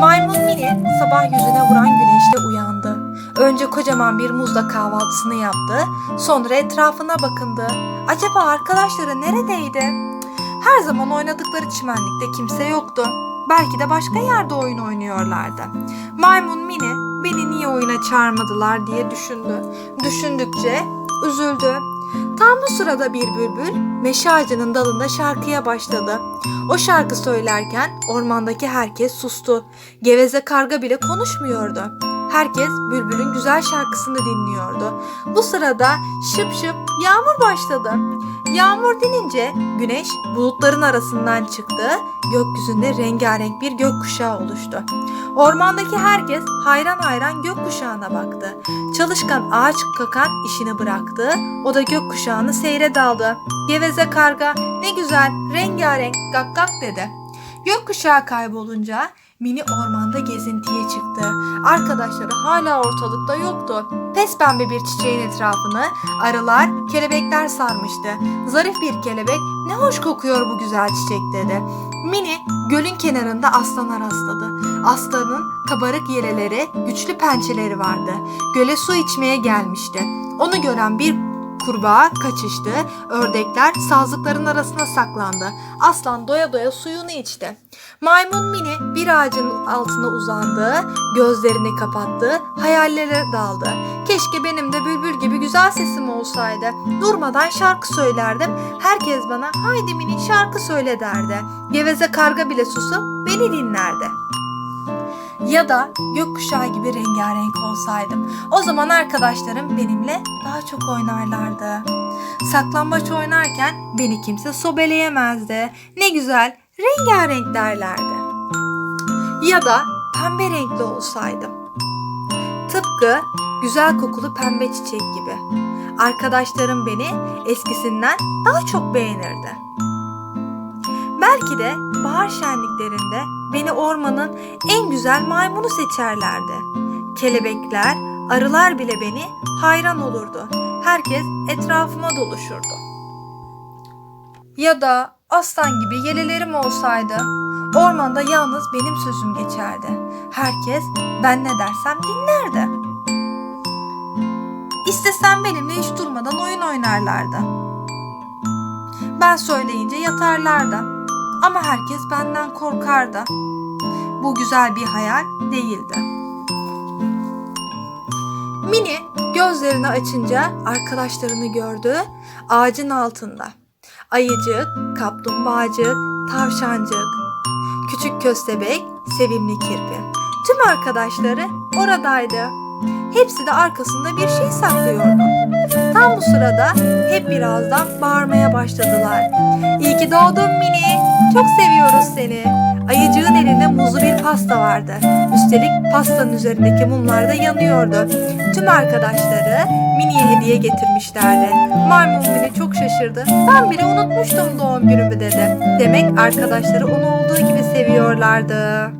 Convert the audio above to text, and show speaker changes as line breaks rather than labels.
Maymun Mini sabah yüzüne vuran güneşle uyandı. Önce kocaman bir muzla kahvaltısını yaptı. Sonra etrafına bakındı. Acaba arkadaşları neredeydi? Her zaman oynadıkları çimenlikte kimse yoktu. Belki de başka yerde oyun oynuyorlardı. Maymun Mini beni niye oyuna çağırmadılar diye düşündü. Düşündükçe üzüldü. Tam bu sırada bir bülbül meşe ağacının dalında şarkıya başladı. O şarkı söylerken ormandaki herkes sustu. Geveze karga bile konuşmuyordu. Herkes bülbülün güzel şarkısını dinliyordu. Bu sırada şıp şıp yağmur başladı. Yağmur dinince güneş bulutların arasından çıktı. Gökyüzünde rengarenk bir gökkuşağı oluştu. Ormandaki herkes hayran hayran gökkuşağına baktı. Çalışkan ağaç kakan işini bıraktı. O da gökkuşağını seyre daldı. Geveze karga ne güzel rengarenk gak gak dedi. Gökkuşağı kaybolunca Mini ormanda gezintiye çıktı. Arkadaşları hala ortalıkta yoktu. Pes pembe bir çiçeğin etrafını arılar, kelebekler sarmıştı. Zarif bir kelebek ne hoş kokuyor bu güzel çiçek dedi. Mini gölün kenarında aslana rastladı. Aslanın kabarık yeleleri, güçlü pençeleri vardı. Göle su içmeye gelmişti. Onu gören bir kurbağa kaçıştı. Ördekler sazlıkların arasına saklandı. Aslan doya doya suyunu içti. Maymun Mini bir ağacın altına uzandı, gözlerini kapattı, hayallere daldı. Keşke benim de bülbül gibi güzel sesim olsaydı. Durmadan şarkı söylerdim. Herkes bana haydi Mini şarkı söyle derdi. Geveze karga bile susup beni dinlerdi. Ya da gökkuşağı gibi rengarenk olsaydım. O zaman arkadaşlarım benimle daha çok oynarlardı. Saklambaç oynarken beni kimse sobeleyemezdi. Ne güzel rengarenk derlerdi. Ya da pembe renkli olsaydım. Tıpkı güzel kokulu pembe çiçek gibi. Arkadaşlarım beni eskisinden daha çok beğenirdi. Belki de bahar şenliklerinde beni ormanın en güzel maymunu seçerlerdi. Kelebekler, arılar bile beni hayran olurdu. Herkes etrafıma doluşurdu. Ya da aslan gibi yelelerim olsaydı, ormanda yalnız benim sözüm geçerdi. Herkes ben ne dersem dinlerdi. İstesem benimle hiç durmadan oyun oynarlardı. Ben söyleyince yatarlardı. Ama herkes benden korkardı. Bu güzel bir hayal değildi. Mini gözlerini açınca arkadaşlarını gördü ağacın altında. Ayıcık, kaplumbağacık, tavşancık, küçük köstebek, sevimli kirpi. Tüm arkadaşları oradaydı. Hepsi de arkasında bir şey saklıyordu. Tam bu sırada hep birazdan bağırmaya başladılar. İyi ki doğdun Mini. Çok seviyoruz seni. Ayıcığın elinde muzlu bir pasta vardı. Üstelik pastanın üzerindeki mumlar da yanıyordu. Tüm arkadaşları Mini'ye hediye getirmişlerdi. Maymun Mini çok şaşırdı. Ben bile unutmuştum doğum günümü dedi. Demek arkadaşları onu olduğu gibi seviyorlardı.